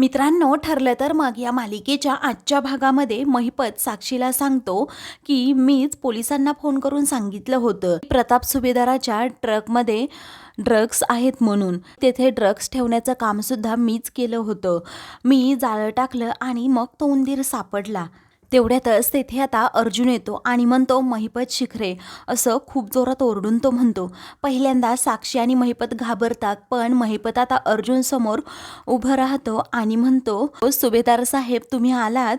मित्रांनो ठरलं तर मग या मालिकेच्या आजच्या भागामध्ये महिपत साक्षीला सांगतो की मीच पोलिसांना फोन करून सांगितलं होतं प्रताप सुभेदाराच्या ट्रकमध्ये ड्रग्स आहेत म्हणून. तेथे ड्रग्स ठेवण्याचं कामसुद्धा मीच केलं होतं. मी जाळं टाकलं आणि मग तो उंदीर सापडला. तेवढ्यातच तेथे आता अर्जुन येतो आणि म्हणतो महिपत शिखरे असं खूप जोरात ओरडून तो म्हणतो. पहिल्यांदा साक्षी आणि महिपत घाबरतात पण महिपत आता अर्जुन समोर उभं राहतो आणि म्हणतो सुभेदार साहेब तुम्ही आलात?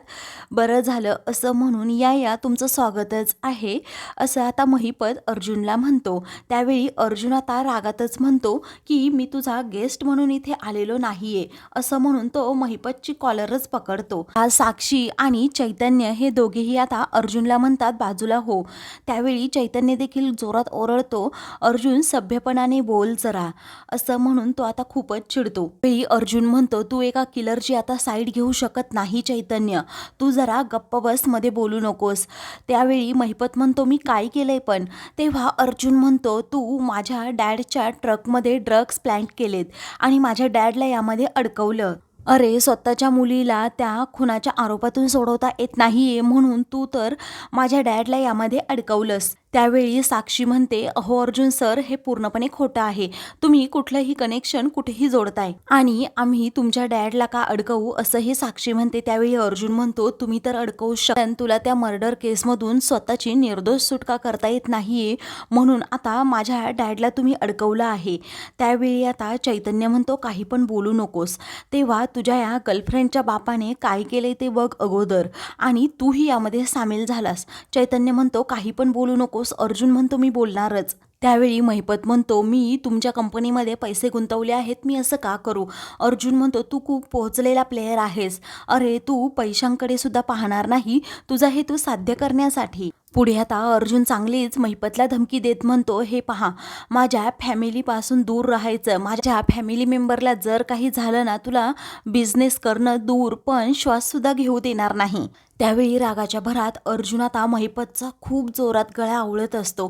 बरं झालं असं म्हणून या या तुमचं स्वागतच आहे असं आता महिपत अर्जुनला म्हणतो. त्यावेळी अर्जुन आता रागातच म्हणतो की मी तुझा गेस्ट म्हणून इथे आलेलो नाहीये असं म्हणून तो महिपतची कॉलरच पकडतो. हा साक्षी आणि चैतन्य हे दोघेही आता अर्जुनला म्हणतात बाजूला हो. त्यावेळी चैतन्य देखील जोरात ओरडतो अर्जुन सभ्यपणाने बोल जरा. असं म्हणून तो आता खूपच चिडतो. वेळी अर्जुन म्हणतो तू एका किलरची आता साईड घेऊ शकत नाही चैतन्य. तू जरा गप्प बसमध्ये बोलू नकोस. त्यावेळी महिपत म्हणतो मी काय केलंय पण? तेव्हा अर्जुन म्हणतो तू माझ्या डॅडच्या ट्रकमध्ये ड्रग्स प्लॅन्ट केलेत आणि माझ्या डॅडला यामध्ये अडकवलं. अरे स्वतःच्या मुलीला त्या खुनाच्या आरोपातून सोडवता येत नाहीये म्हणून तू तर माझ्या डॅडला यामध्ये अडकवलंस. त्यावेळी साक्षी म्हणते अहो अर्जुन सर हे पूर्णपणे खोटं आहे. तुम्ही कुठलंही कनेक्शन कुठेही जोडताय. आणि आम्ही तुमच्या डॅडला का अडकवू असंही साक्षी म्हणते. त्यावेळी अर्जुन म्हणतो तुम्ही तर अडकवू शकता तुला त्या मर्डर केसमधून स्वतःची निर्दोष सुटका करता येत नाहीये. म्हणून आता माझ्या डॅडला तुम्ही अडकवलं आहे. त्यावेळी आता चैतन्य म्हणतो काही पण बोलू नकोस. तेव्हा तुझ्या या गर्लफ्रेंडच्या बापाने काय केले ते बघ अगोदर. आणि तूही यामध्ये सामील झालास. चैतन्य म्हणतो काही पण बोलू नकोस. अर्जुन म्हणतो मी बोलणारच. त्यावेळी महिपत म्हणतो मी तुमच्या कंपनीमध्ये पैसे गुंतवले आहेत मी असं का करू? अर्जुन म्हणतो तू खूप पोहोचलेला प्लेयर आहेस. अरे तू पैशांकडे सुद्धा पाहणार नाही. तुझा हेतू साध्य करण्यासाठी. पुढे आता अर्जुन चांगलीच महिपतला धमकी देत म्हणतो हे पहा माझ्या फॅमिलीपासून दूर राहायचं. माझ्या फॅमिली मेंबरला जर काही झालं ना तुला बिझनेस करणं दूर पण श्वाससुद्धा घेऊ देणार नाही. त्यावेळी रागाच्या भरात अर्जुन आता महिपतचा खूप जोरात गळा आवळत असतो.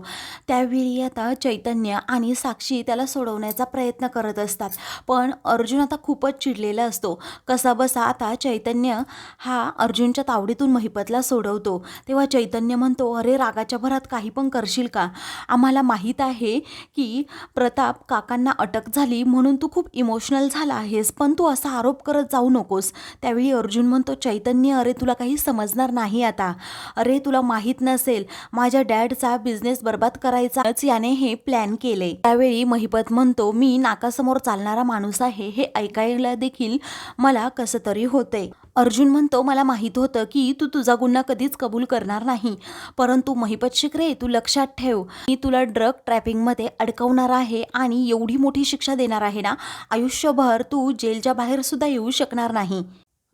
त्यावेळी आता चैतन्य आणि साक्षी त्याला सोडवण्याचा प्रयत्न करत असतात. पण अर्जुन आता खूपच चिडलेला असतो. कसा बसा आता चैतन्य हा अर्जुनच्या तावडीतून महिपतला सोडवतो. तेव्हा चैतन्य म्हणतो अरे रागाच्या भरात काही पण करशील का? आम्हाला माहीत आहे की प्रताप काकांना अटक झाली म्हणून तू खूप इमोशनल झाला आहेस पण तू असा आरोप करत जाऊ नकोस. त्यावेळी अर्जुन म्हणतो चैतन्य अरे तुला काही समजणार नाही आता. अरे तुला माहीत नसेल माझ्या डॅडचा बिझनेस बर्बाद करायचाच याने हे प्लॅन केले. त्यावेळी महिपत म्हणतो मी नाकासमोर चालणारा माणूस आहे हे ऐकायला देखील मला कसं तरी होते अर्जुन म्हणतो मला माहीत होतं की तू तुझा गुन्हा कधीच कबूल करणार नाही परंतु महिपत शिकरे तू लक्षात ठेव. मी तुला ड्रग ट्रॅपिंगमध्ये अडकवणार आहे आणि एवढी मोठी शिक्षा देणार आहे ना आयुष्यभर तू जेलच्या बाहेर सुद्धा येऊ शकणार नाही.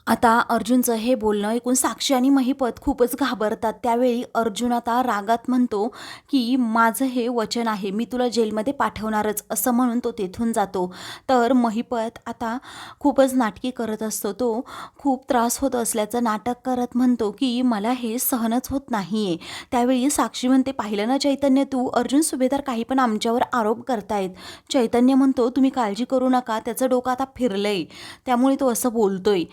आता अर्जुनचं हे बोलणं ऐकून साक्षी आणि महिपत खूपच घाबरतात. त्यावेळी अर्जुन आता रागात म्हणतो की माझं हे वचन आहे मी तुला जेलमध्ये पाठवणारच असं म्हणून तो तेथून जातो. तर महिपत आता खूपच नाटकी करत असतो. तो खूप त्रास होत असल्याचं नाटक करत म्हणतो की मला हे सहनच होत नाही आहे त्यावेळी साक्षी म्हणते पाहिलं ना चैतन्य तू अर्जुन सुभेदार काही पण आमच्यावर आरोप करतायत. चैतन्य म्हणतो तुम्ही काळजी करू नका त्याचं डोकं आता फिरलंय. त्यामुळे तो असं बोलतोय.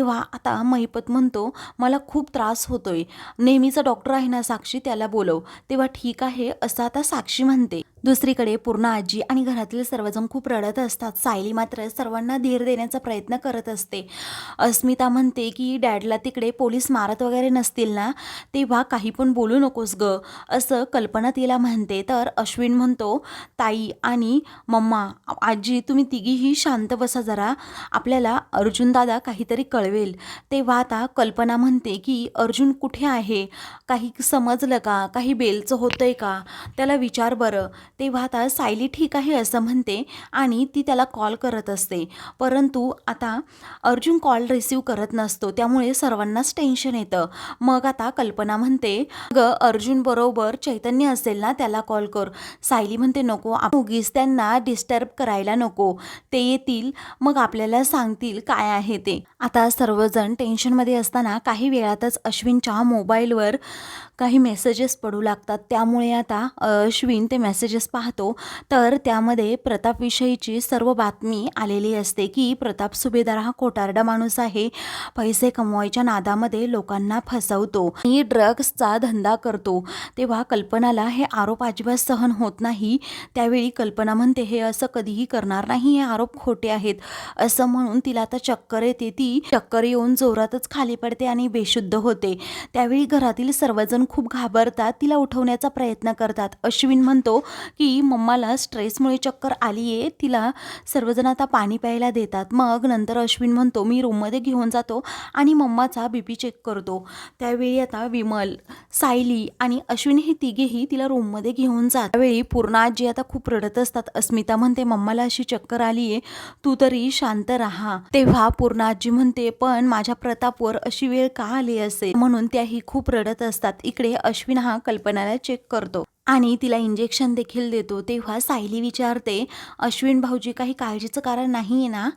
तेव्हा आता महिपत म्हणतो मला खूप त्रास होतोय. नेहमीचा डॉक्टर आहे ना साक्षी त्याला बोलव. तेव्हा ठीक आहे असं आता साक्षी म्हणते. दुसरीकडे पूर्ण आजी आणि घरातील सर्वजण खूप रडत असतात. सायली मात्र सर्वांना धीर देण्याचा प्रयत्न करत असते. अस्मिता म्हणते की डॅडला तिकडे पोलीस मारत वगैरे नसतील ना? तेव्हा काही पण बोलू नकोस ग. असं कल्पना तिला म्हणते. तर अश्विन म्हणतो ताई आणि मम्मा आजी तुम्ही तिघीही शांत बसा जरा. आपल्याला अर्जुन दादा काहीतरी कळवेल. तेव्हा आता कल्पना म्हणते की अर्जुन कुठे आहे? काही समजलं का? काही बेलचं होतंय का? त्याला विचार बरं. तेव्हा आता सायली ठीक आहे असं म्हणते आणि ती त्याला कॉल करत असते. परंतु आता अर्जुन कॉल रिसीव करत नसतो. त्यामुळे सर्वांनाच टेन्शन येतं. मग आता कल्पना म्हणते ग अर्जुन बरोबर चैतन्य असेल ना त्याला कॉल कर. सायली म्हणते नको उगीच त्यांना डिस्टर्ब करायला नको. ते येतील मग आपल्याला सांगतील काय आहे ते. आता सर्वजण टेन्शनमध्ये असताना काही वेळातच अश्विनच्या मोबाईलवर काही मेसेजेस पडू लागतात. त्यामुळे आता अश्विन ते मेसेजेस पाहतो. तर त्यामध्ये प्रतापविषयीची सर्व बातमी आलेली असते की प्रताप सुभेदार हा कोटारडा माणूस आहे. पैसे कमवायच्या नादामध्ये लोकांना फसवतो आणि ड्रग्सचा धंदा करतो. तेव्हा कल्पनाला हे आरोप अजिबात सहन होत नाही. त्यावेळी कल्पना म्हणते हे असं कधीही करणार नाही. हे आरोप खोटे आहेत. असं म्हणून तिला आता चक्कर येते. ती चक्कर चक्कर येऊन जोरातच खाली पडते आणि बेशुद्ध होते. त्यावेळी घरातील सर्वजण खूप घाबरतात तिला उठवण्याचा प्रयत्न करतात. अश्विन म्हणतो की मम्माला स्ट्रेसमुळे चक्कर आली आहे तिला सर्वजण आता पाणी प्यायला देतात. मग नंतर अश्विन म्हणतो मी रूममध्ये घेऊन जातो आणि मम्माचा बी पी चेक करतो. त्यावेळी आता विमल सायली आणि अश्विन हे तिघेही तिला रूममध्ये घेऊन जात त्यावेळी पूर्ण आजी आता खूप रडत असतात. अस्मिता म्हणते मम्माला अशी चक्कर आली आहे तू तरी शांत राहा. तेव्हा पूर्ण आजी म्हणते पण माझ्या प्रतापवर अशी वेळ का आली असेल? म्हणून त्याही खूप रडत असतात. इकडे अश्विन हा कल्पनाला चेक करतो. आणि तिला इंजेक्शन देखील देतो. तेव्हा सायली विचारते अश्विन भाऊजी काही काळजीचं कारण नाही आहे ना?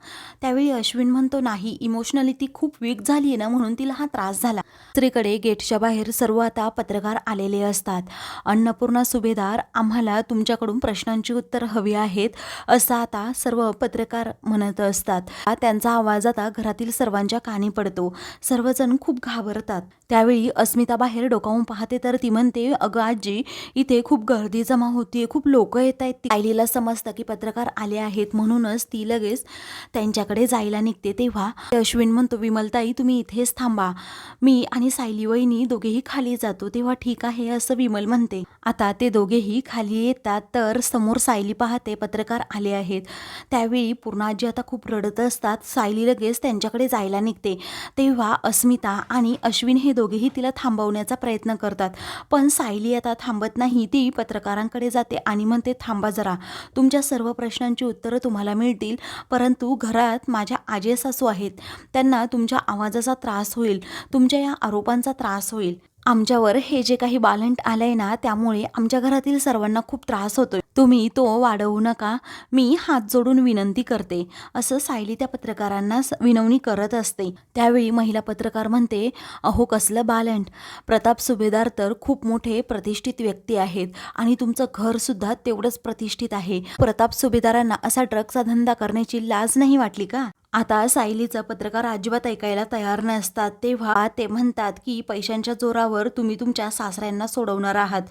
त्यावेळी अश्विन म्हणतो नाही इमोशनली ती खूप वीक झाली आहे ना म्हणून तिला हा त्रास झाला. दुसरीकडे गेटच्या बाहेर सर्व आता पत्रकार आलेले असतात. अन्नपूर्णा सुभेदार आम्हाला तुमच्याकडून प्रश्नांची उत्तर हवी आहेत असं आता सर्व पत्रकार म्हणत असतात. त्यांचा आवाज आता घरातील सर्वांच्या कानी पडतो. सर्वजण खूप घाबरतात. त्यावेळी अस्मिता बाहेर डोकावून पाहते तर ती म्हणते अगं आजी इथे खूप गर्दी जमा होतीये खूप लोक येत आहेत सायलीला समजतं की पत्रकार आले आहेत म्हणूनच ती लगेच त्यांच्याकडे जायला निघते तेव्हा. अश्विन म्हणतो विमलताई तुम्ही इथेच थांबा. मी आणि सायली वहिनी दोघेही खाली जातो. तेव्हा ठीक आहे असं विमल म्हणते. आता ते दोघेही खाली येतात तर समोर सायली पाहते पत्रकार आले आहेत. त्यावेळी पूर्णाजी आता खूप रडत असतात. सायली लगेच त्यांच्याकडे जायला निघते. तेव्हा अस्मिता आणि अश्विन हे दोघेही तिला थांबवण्याचा प्रयत्न करतात. पण सायली आता थांबत नाही. ती पत्रकारांकडे जाते आणि म्हणते थांबा जरा तुमच्या सर्व प्रश्नांची उत्तरं तुम्हाला मिळतील परंतु घरात माझ्या आजे सासू आहेत त्यांना तुमच्या आवाजाचा त्रास होईल तुमच्या या आरोपांचा त्रास होईल. आमच्यावर हे जे काही बालंट आलंय ना त्यामुळे आमच्या घरातील सर्वांना खूप त्रास होतोय. तुम्ही तो वाढवू नका. मी हात जोडून विनंती करते. असं सायली त्या पत्रकारांना स- विनवणी करत असते. त्यावेळी महिला पत्रकार म्हणते अहो कसलं बालंट. प्रताप सुभेदार तर खूप मोठे प्रतिष्ठित व्यक्ती आहेत आणि तुमचं घर सुद्धा तेवढंच प्रतिष्ठित आहे. प्रताप सुभेदारांना असा ड्रगचा धंदा करण्याची लाज नाही वाटली का? आता सायलीचं पत्रकार अजिबात ऐकायला तयार नसतात. तेव्हा ते म्हणतात की पैशांच्या जोरावर तुम्ही तुमच्या सासऱ्यांना सोडवणार आहात.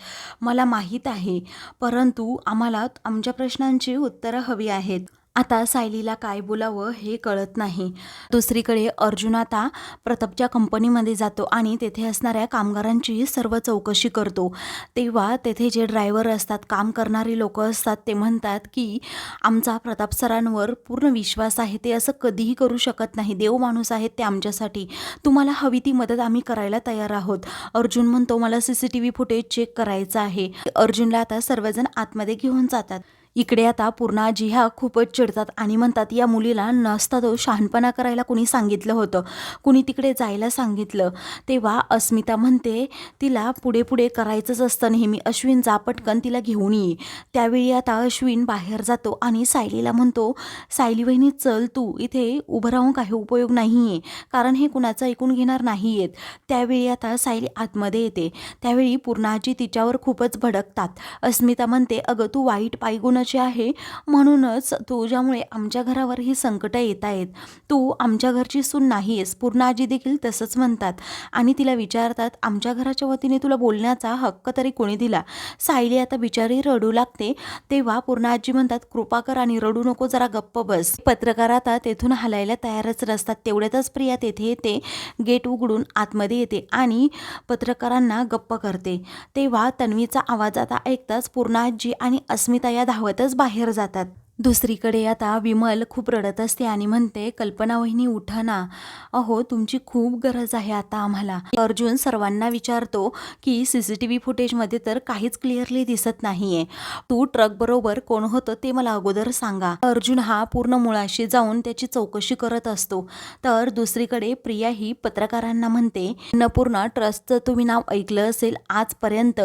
मला माहीत आहे परंतु आम्हाला आमच्या प्रश्नांची उत्तरं हवी आहेत. आता सायलीला काय बोलावं हे कळत नाही. दुसरीकडे अर्जुन आता प्रतापच्या कंपनीमध्ये जातो आणि तेथे असणाऱ्या कामगारांची सर्व चौकशी करतो. तेव्हा तेथे जे ड्रायव्हर असतात काम करणारी लोक असतात ते म्हणतात की आमचा प्रताप सरांवर पूर्ण विश्वास आहे ते असं कधीही करू शकत नाही. देव माणूस आहेत ते आमच्यासाठी. तुम्हाला हवी ती मदत आम्ही करायला तयार आहोत. अर्जुन म्हणतो मला C C T V footage check करायचं आहे. अर्जुनला आता सर्वजण आतमध्ये घेऊन जातात. इकडे आता पूर्णाजी ह्या खूपच चिडतात आणि म्हणतात या मुलीला नसता तो शहाणपणा करायला कुणी सांगितलं होतं. कुणी तिकडे जायला सांगितलं. तेव्हा अस्मिता म्हणते तिला पुढे पुढे करायचंच असतं नेहमी. अश्विन जा पटकन तिला घेऊन ये. त्यावेळी आता अश्विन बाहेर जातो आणि सायलीला म्हणतो सायली वहिनी चल तू. इथे उभं राहून काही उपयोग नाही आहे कारण हे कुणाचं ऐकून घेणार नाही आहेत त्यावेळी आता सायली आतमध्ये येते. त्यावेळी पूर्णाजी तिच्यावर खूपच भडकतात. अस्मिता म्हणते अगं तू वाईट पायगुणाची आहे. म्हणूनच तुझ्यामुळे आमच्या घरावर ही संकटं येत आहेत तू आमच्या घरची सून नाही आहेस पूर्ण आजी देखील तसंच म्हणतात. आणि तिला विचारतात आमच्या घराच्या वतीने तुला बोलण्याचा हक्क तरी कोणी दिला सायली आता बिचारी रडू लागते. तेव्हा पूर्ण आजी म्हणतात कृपा कर आणि रडू नको जरा गप्प बस पत्रकार आता तेथून हलायला तयारच नसतात. तेवढ्यातच प्रिया तेथे येते. गेट उघडून आतमध्ये येते आणि पत्रकारांना गप्प करते. तेव्हा तन्वीचा आवाज आता ऐकताच पूर्ण आजी आणि अस्मिता या धावत धावतच बाहेर जातात. दुसरीकडे आता विमल खूप रडत असते आणि म्हणते कल्पना वहिनी उठा ना. अहो तुमची खूप गरज आहे आता आम्हाला. अर्जुन सर्वांना विचारतो की सी सी टी व्ही फुटेजमध्ये तर काहीच क्लिअरली दिसत नाहीये. तू ट्रक बरोबर कोण होतं ते मला अगोदर सांगा. अर्जुन हा पूर्ण मुळाशी जाऊन त्याची चौकशी करत असतो. तर दुसरीकडे प्रिया ही पत्रकारांना म्हणते अन्नपूर्णा ट्रस्टचं तुम्ही नाव ऐकलं असेल आजपर्यंत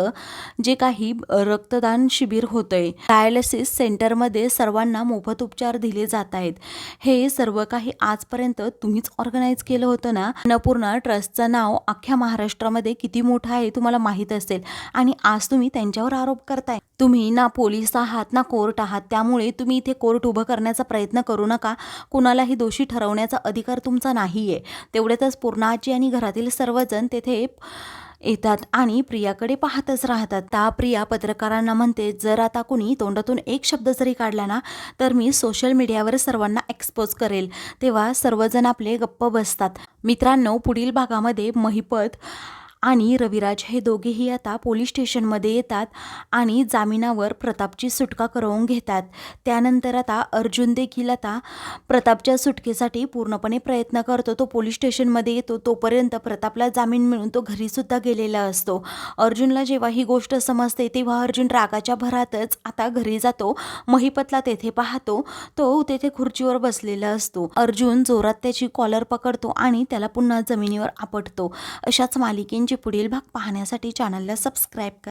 जे काही रक्तदान शिबिर होतंय. डायलिसिस सेंटरमध्ये सर्वांना सर्वांना मोफत उपचार दिले जात आहेत. हे सर्व काही आजपर्यंत तुम्हीच ऑर्गनाईज केलं होतं ना? अन्नपूर्णा ट्रस्टचं नाव अख्ख्या महाराष्ट्रामध्ये किती मोठं आहे तुम्हाला माहीत असेल. आणि आज तुम्ही त्यांच्यावर आरोप करताय. तुम्ही ना पोलीस आहात ना कोर्ट आहात. त्यामुळे तुम्ही इथे कोर्ट उभं करण्याचा प्रयत्न करू नका. कुणालाही दोषी ठरवण्याचा अधिकार तुमचा नाही आहे तेवढ्यातच पूर्णा आजी आणि घरातील सर्वजण तेथे येतात आणि प्रियाकडे पाहतच राहतात. ता प्रिया पत्रकारांना म्हणते जर आता कुणी तोंडातून एक शब्द जरी काढला ना तर मी सोशल मीडियावर सर्वांना एक्सपोज करेल. तेव्हा सर्वजण आपले गप्प बसतात. मित्रांनो पुढील भागामध्ये महिपत आणि रविराज हे दोघेही आता पोलीस स्टेशनमध्ये येतात आणि जामिनावर प्रतापची सुटका करवून घेतात. त्यानंतर आता अर्जुन देखील आता प्रतापच्या सुटकेसाठी पूर्णपणे प्रयत्न करतो. तो पोलीस स्टेशनमध्ये येतो तोपर्यंत प्रतापला जामीन मिळून तो घरीसुद्धा गेलेला असतो. अर्जुनला जेव्हा ही गोष्ट समजते तेव्हा अर्जुन रागाच्या भरातच आता घरी जातो. महिपतला तेथे पाहतो. तो तेथे खुर्चीवर बसलेला असतो. अर्जुन जोरात त्याची कॉलर पकडतो आणि त्याला पुन्हा जमिनीवर आपटतो. अशाच मालिकेंचे पुढील भाग पाहण्यासाठी चॅनलला सबस्क्राईब करा.